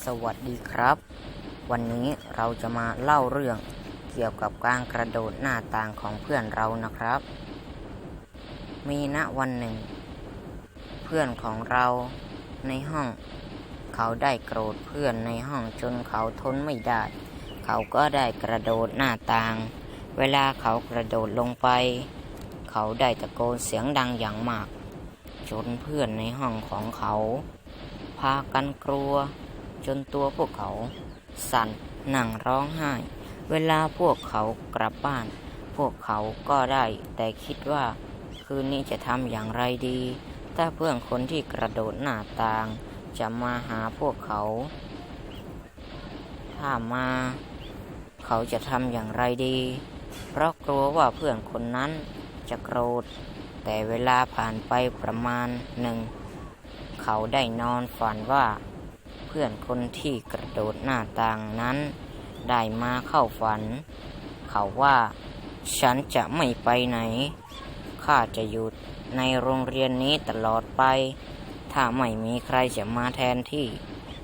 สวัสดีครับ วันนี้เราจะมาเล่าเรื่องเกี่ยวกับการกระโดดหน้าต่างของเพื่อนเรานะครับ มีณวันหนึ่ง เพื่อนของเราในห้อง เขาได้โกรธเพื่อนในห้องจนเขาทนไม่ได้ เขาก็ได้กระโดดหน้าต่าง เวลาเขากระโดดลงไป เขาได้ตะโกนเสียงดังอย่างมาก จนเพื่อนในห้องของเขา พากันกลัว จนตัวพวกเขา สั่นหนั่งร้องไห้ เวลาพวกเขากลับบ้าน พวกเขาก็ได้ แต่คิดว่า คืนนี้จะทำอย่างไรดี ถ้าเพื่อนคนที่กระโดดหน้าต่าง จะมาหาพวกเขา ถ้ามา เขาจะทำอย่างไรดี เพราะกลัวว่าเพื่อนคนนั้นจะโกรธ แต่เวลาผ่านไปประมาณหนึ่ง เขาได้นอนฝันว่า พื่อนคนที่กระโดดหน้าต่างนั้น ได้มาเข้าฝัน เขาว่าฉันจะไม่ไปไหน ข้าจะอยู่ในโรงเรียนนี้ตลอดไป ถ้าไม่มีใครจะมาแทนที่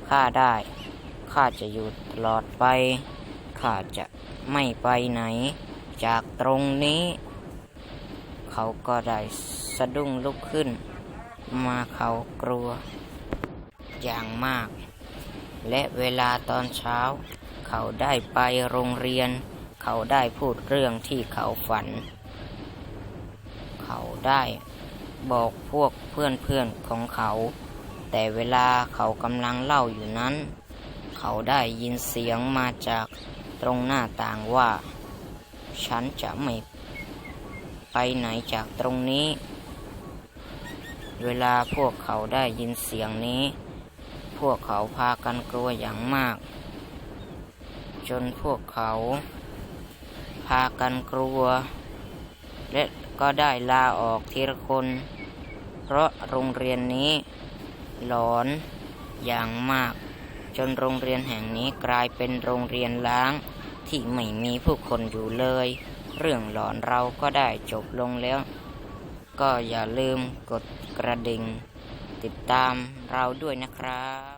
ข้าได้ ข้าจะอยู่ตลอดไป ข้าจะไม่ไปไหน จากตรงนี้ เขาก็ได้สะดุ้งลุกขึ้น มาเขากลัวอย่างมาก และเวลาตอนเช้า เขาได้ไปโรงเรียน เขาได้พูดเรื่องที่เขาฝัน เขาได้บอกพวกเพื่อนๆของเขา แต่เวลาเขากำลังเล่าอยู่นั้น เขาได้ยินเสียงมาจากตรงหน้าต่างว่า ฉันจะไม่ไปไหนจากตรงนี้ เวลาพวกเขาได้ยินเสียงนี้ พวกเขาพากันกลัวอย่างมาก จนพวกเขา พากันกลัว และก็ได้ลาออกทีละคน เพราะโรงเรียนนี้ หลอนอย่างมาก จนโรงเรียนแห่งนี้กลายเป็นโรงเรียนล้าง ที่ไม่มีผู้คนอยู่เลย เรื่องหลอนเราก็ได้จบลงแล้ว ก็อย่าลืมกดกระดิ่ง ติดตามเราด้วยนะครับ